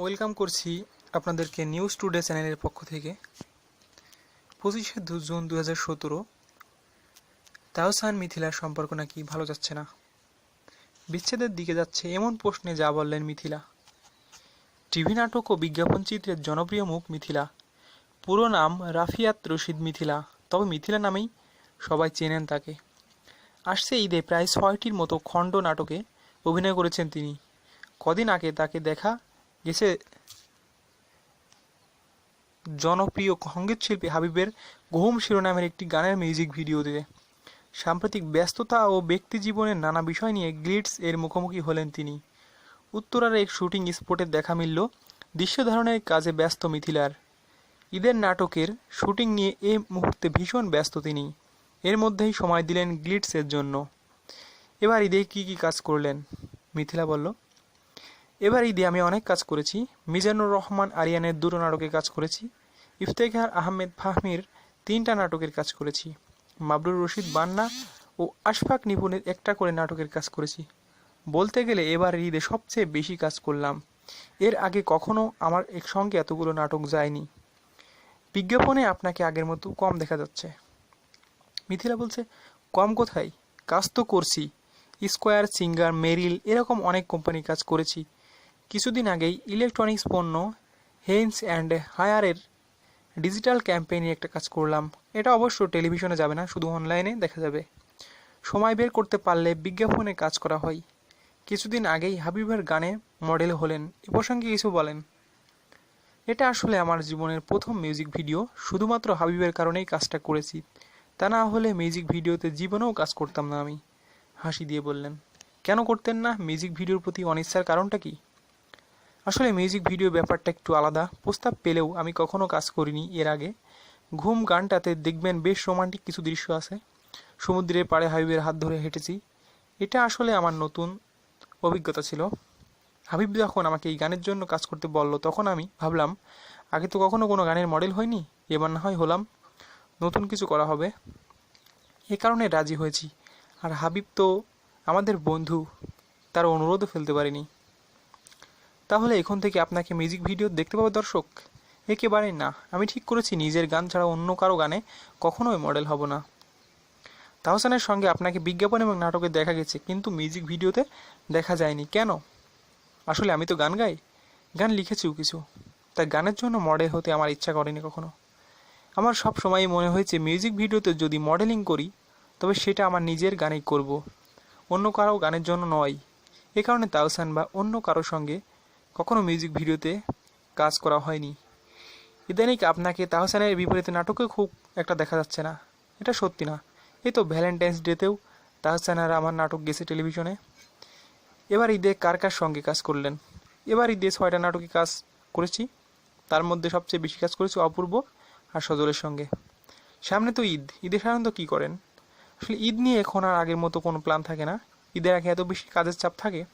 Welcome করছি আপনাদেরকে news today চ্যানেলের পক্ষ থেকে। পঁচিশে জুন দু হাজার সতেরো তাহসান মিথিলার সম্পর্ক নাকি ভালো যাচ্ছে না? বিচ্ছেদের দিকে যাচ্ছে এমন প্রশ্নে যা বললেন মিথিলা। টিভি নাটক ও বিজ্ঞাপন চিত্রের জনপ্রিয় মুখ মিথিলা। পুরো নাম রাফিয়াত রশিদ মিথিলা, তবে মিথিলা নামেই সবাই চেনেন তাকে। আসছে ঈদে প্রায় ছয়টির মতো খণ্ড নাটকে অভিনয় করেছেন তিনি। কদিন আগে তাকে দেখা গেছে জনপ্রিয় সংগীত শিল্পী হাবিবের ঘুম শিরোনামের একটি গানের মিউজিক ভিডিওতে সাম্প্রতিক ব্যস্ততা ও ব্যক্তি জীবনের নানা বিষয় নিয়ে গ্লিটস এর মুখোমুখি হলেন তিনি। উত্তরার এক শুটিং স্পটে দেখা মিলল দৃশ্য ধারণের কাজে ব্যস্ত মিথিলার। ঈদের নাটকের শুটিং নিয়ে এ মুহূর্তে ভীষণ ব্যস্ত তিনি। এর মধ্যেই সময় দিলেন গ্লিটসের জন্য। এবার ঈদে কী কী কাজ করলেন? মিথিলা বলল এবার ঈদে আমি অনেক কাজ করেছি। মিজানুর রহমান, আরিয়ানের দুটো নাটকে কাজ করেছি। ইফতেখার আহমেদ ফাহমির তিনটা নাটকের কাজ করেছি। মাবরুর রশিদ বান্না ও আশফাক নিপুণের একটা করে নাটকের কাজ করেছি। বলতে গেলে এবার ঈদে সবচেয়ে বেশি কাজ করলাম। এর আগে কখনো আমার একসঙ্গে এতগুলো নাটক যায়নি। বিজ্ঞাপনে আপনাকে আগের মতো কম দেখা যাচ্ছে। মিথিলা বলছে, কম কোথায়? কাজ তো করছি। স্কোয়ার, সিঙ্গার, মেরিল, এরকম অনেক কোম্পানি কাজ করেছি। কিছুদিন আগেই ইলেকট্রনিক্স পণ্য হেইন্স অ্যান্ড হায়ারের ডিজিটাল ক্যাম্পেইনে একটা কাজ করলাম। এটা অবশ্য টেলিভিশনে যাবে না, শুধু অনলাইনে দেখা যাবে। সময় বের করতে পারলে বিজ্ঞাপনে কাজ করা হয়। কিছুদিন আগেই হাবিবের গানে মডেল হলেন। এ প্রসঙ্গে কিছু বলেন। এটা আসলে আমার জীবনের প্রথম মিউজিক ভিডিও শুধুমাত্র হাবিবের কারণেই কাজটা করেছি। তা না হলে মিউজিক ভিডিওতে জীবনেও কাজ করতাম না আমি। হাসি দিয়ে বললেন, কেন করতেন না? মিউজিক ভিডিওর প্রতি অনিচ্ছার কারণটা কি? আসলে মিউজিক ভিডিও ব্যাপারটা একটু আলাদা। প্রস্তাব পেলেও আমি কখনো কাজ করিনি এর আগে। ঘুম গানটাতে দেখবেন বেশ রোমান্টিক কিছু দৃশ্য আছে। সমুদ্রের পাড়ে হাবিবের হাত ধরে হেঁটেছি। এটা আসলে আমার নতুন অভিজ্ঞতা ছিল। হাবিব যখন আমাকে এই গানের জন্য কাজ করতে বলল, তখন আমি ভাবলাম, আগে তো কখনো কোনো গানের মডেল হয়নি, এবার না হয় হলাম। নতুন কিছু করা হবে। এ কারণে রাজি হয়েছি। আর হাবিব তো আমাদের বন্ধু, তার অনুরোধও ফেলতে পারিনি। তাহলে এখন থেকে আপনাকে মিউজিক ভিডিও দেখতে পাবে দর্শক? একেবারেই না। আমি ঠিক করেছি, নিজের গান ছাড়া অন্য কারও গানে কখনোই মডেল হব না। তাহসানের সঙ্গে আপনাকে বিজ্ঞাপন এবং নাটকে দেখা গেছে, কিন্তু মিউজিক ভিডিওতে দেখা যায়নি। কেন? আসলে আমি তো গান গাই। গান লিখেছিও কিছু। তাই গানের জন্য মডেল হতে আমার ইচ্ছা করেনি কখনো। আমার সব সময়ই মনে হয়েছে মিউজিক ভিডিওতে যদি মডেলিং করি, তবে সেটা আমার নিজের গানেই করব। অন্য কারও গানের জন্য নয়। এ কারণে তাওসান বা অন্য কারোর সঙ্গে কখনো মিউজিক ভিডিওতে কাজ করা হয়নি। ইদানিক আপনাকে তাহসানের বিপরীতে নাটকে খুব একটা দেখা যাচ্ছে না। এটা সত্যি না। এই তো ভ্যালেন্টাইন্স ডেতেও তাহসান আর আমার নাটক গেছে টেলিভিশনে। এবার ঈদে কার কার সঙ্গে কাজ করলেন? এবার ঈদে ছয়টা নাটকে কাজ করেছি। তার মধ্যে সবচেয়ে বেশি কাজ করেছি অপূর্ব আর সজলের সঙ্গে। সামনে তো ঈদ। ঈদে সাধারণত কী করেন? আসলে ঈদ নিয়ে এখন আর আগের মতো কোনো প্ল্যান থাকে না। ঈদের আগে এত বেশি কাজের চাপ থাকে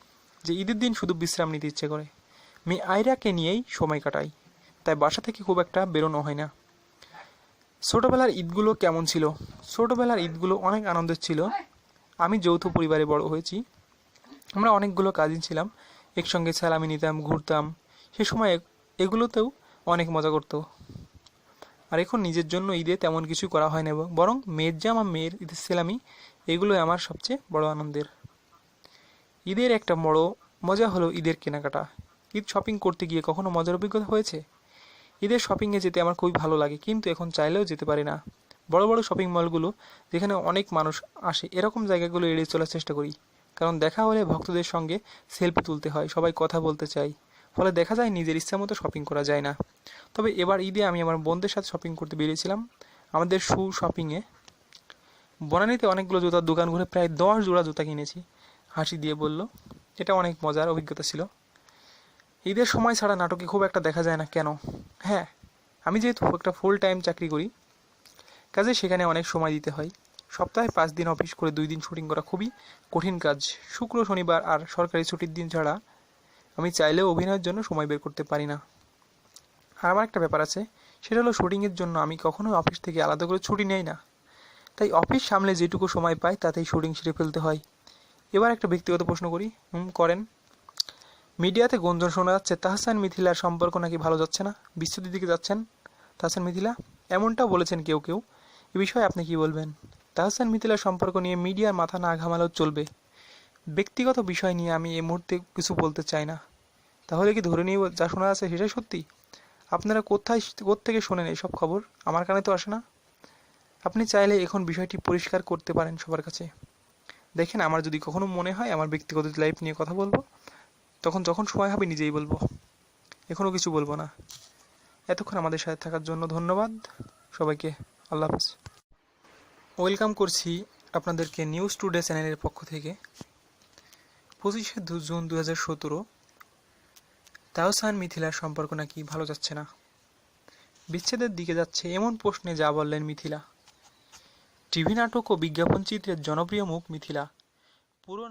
যে ঈদের দিন শুধু বিশ্রাম নিতে ইচ্ছে করে। মেয়ে আয়রাকে নিয়েই সময় কাটাই, তাই বাসা থেকে খুব একটা বেরোনো হয় না। ছোটোবেলার ঈদগুলো কেমন ছিল? ছোটোবেলার ঈদগুলো অনেক আনন্দের ছিল। আমি যৌথ পরিবারে বড় হয়েছি। আমরা অনেকগুলো কাজিন ছিলাম। একসঙ্গে সালামি নিতাম, ঘুরতাম। সে সময় এগুলোতেও অনেক মজা করতো। আর এখন নিজের জন্য ঈদে তেমন কিছু করা হয় না বরং মেয়ের জামা, মেয়ের ঈদের সেলামি, এগুলোই আমার সবচেয়ে বড় আনন্দের। ঈদের একটা বড় মজা হলো ঈদের কেনাকাটা। ঈদ শপিং করতে গিয়ে কখনো মজার অভিজ্ঞতা হয়েছে? ঈদের শপিংয়ে যেতে আমার খুবই ভালো লাগে, কিন্তু এখন চাইলেও যেতে পারি না। বড় বড় শপিং মলগুলো যেখানে অনেক মানুষ আসে, এরকম জায়গাগুলো এড়িয়ে চলার চেষ্টা করি। কারণ দেখা হলে ভক্তদের সঙ্গে সেলফি তুলতে হয়, সবাই কথা বলতে চায়। ফলে দেখা যায় নিজের ইচ্ছা মতো শপিং করা যায় না। তবে এবার ঈদে আমি আমার বোনদের সাথে শপিং করতে বেরিয়েছিলাম। আমাদের শু শপিংয়ে বনানীতে অনেকগুলো জুতার দোকান ঘুরে প্রায় দশ জোড়া জুতা কিনেছি। হাসি দিয়ে বলল, এটা অনেক মজার অভিজ্ঞতা ছিল। ঈদের সময় ছাড়া নাটকে খুব একটা দেখা যায় না, কেন? হ্যাঁ আমি যেহেতু একটা ফুল টাইম চাকরি করি, কাজে সেখানে অনেক সময় দিতে হয়। সপ্তাহে পাঁচ দিন অফিস করে দুই দিন শুটিং করা খুবই কঠিন কাজ। শুক্র, শনিবার আর সরকারি ছুটির দিন ছাড়া আমি চাইলেও অভিনয়ের জন্য সময় বের করতে পারি না। আর আমার একটা ব্যাপার আছে, সেটা হলো শুটিংয়ের জন্য আমি কখনোই অফিস থেকে আলাদা করে ছুটি নেই না। তাই অফিস সামলে যেটুকু সময় পাই, তাতেই শুটিং সেরে ফেলতে হয়। এবার একটা ব্যক্তিগত প্রশ্ন করি, হুম, করেন। মিডিয়াতে গুঞ্জন শোনা যাচ্ছে, তাহসান মিথিলার সম্পর্ক নাকি ভালো যাচ্ছে না? বিচ্ছেদের দিকে যাচ্ছেন তাহসান মিথিলা? এমনটাও বলেছেন কেউ কেউ। এ বিষয়ে আপনি কি বলবেন? তাহসান মিথিলার সম্পর্ক নিয়ে মিডিয়ার মাথা না ঘামালেও চলবে। ব্যক্তিগত বিষয় নিয়ে আমি এই মুহূর্তে কিছু বলতে চাই না। তাহলে কি ধরে নিয়ে যা শোনা যাচ্ছে সেটাই সত্যি? আপনারা কোথায় থেকে শোনেন এইসব খবর? আমার কানে তো আসে না। আপনি চাইলে এখন বিষয়টি পরিষ্কার করতে পারেন সবার কাছে। দেখেন, আমার যদি কখনো মনে হয় আমার ব্যক্তিগত লাইফ নিয়ে কথা বলব তখন যখন সময় হবে নিজেই বলব। এখনও কিছু বলব না। এতক্ষণ আমাদের সাথে থাকার জন্য ধন্যবাদ। সবাইকে আল্লাহ হাফেজ। ওয়েলকাম করছি আপনাদেরকে নিউজ টুডে চ্যানেলের পক্ষ থেকে। পঁচিশে দু- জুন দু হাজার সতেরো, তাওসান মিথিলার সম্পর্ক নাকি ভালো যাচ্ছে না? বিচ্ছেদের দিকে যাচ্ছে এমন প্রশ্নে যা বললেন মিথিলা। টিভি নাটক ও বিজ্ঞাপন চিত্রের জনপ্রিয় মুখ মিথিলা। পুরো